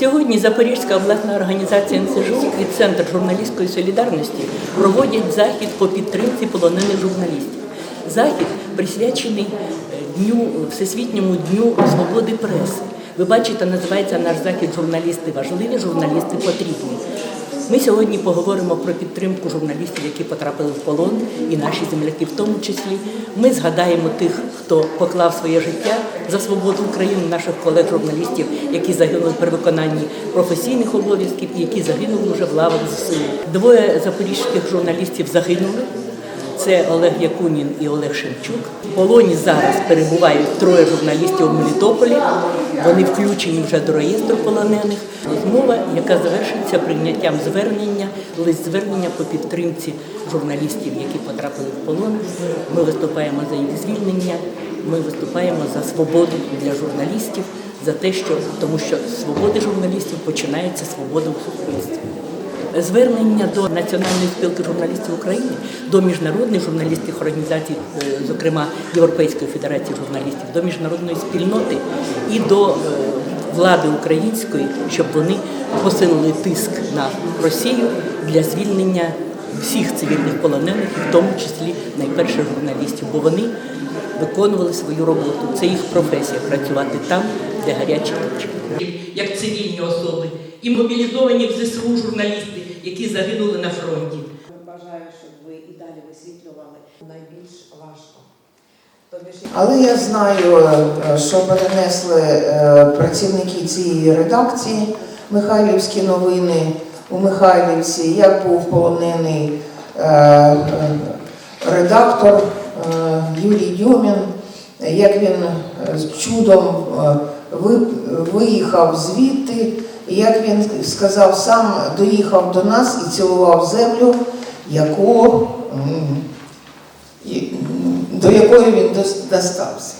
Сьогодні Запорізька обласна організація НСЖУ і Центр журналістської солідарності проводять захід по підтримці полонених журналістів. Захід присвячений дню всесвітньому дню свободи преси. Ви бачите, називається наш захід журналісти важливі, журналісти потрібні. Ми сьогодні поговоримо про підтримку журналістів, які потрапили в полон, і наші земляки в тому числі. Ми згадаємо тих, хто поклав своє життя за свободу України, наших колег-журналістів, які загинули при виконанні професійних обов'язків які загинули вже в лавах ЗСУ. Двоє запорізьких журналістів загинули. Це Олег Якунін і Олег Шевчук. В полоні зараз перебувають троє журналістів у Мелітополі. Вони включені вже до реєстру полонених. Розмова, яка завершиться прийняттям звернення, лист звернення по підтримці журналістів, які потрапили в полон. Ми виступаємо за їх звільнення. Ми виступаємо за свободу для журналістів, за те, що тому що свободи журналістів починається свобода у суспільстві. Звернення до Національної спілки журналістів України, до міжнародних журналістських організацій, е, зокрема Європейської федерації журналістів, до міжнародної спільноти і до е, влади української, щоб вони посилили тиск на Росію для звільнення всіх цивільних полонених, і в тому числі найперше журналістів, бо вони виконували свою роботу. Це їх професія працювати там, де гарячі точки. Як цивільні особи і мобілізовані в ЗСУ журналісти, які загинули на фронті. Бажаю, щоб ви і далі висвітлювали найбільш важко. Тобі Але я знаю, е, що перенесли е, працівники цієї редакції Михайлівські новини у Михайлівці, як був полонений е, редактор е, Юрій Дьомін, як він е, з чудом е, ви- виїхав звідти, як він сказав, сам доїхав до нас і цілував землю, яку до якої він дос- достався.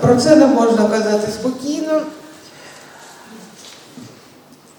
Про це не можна казати спокійно.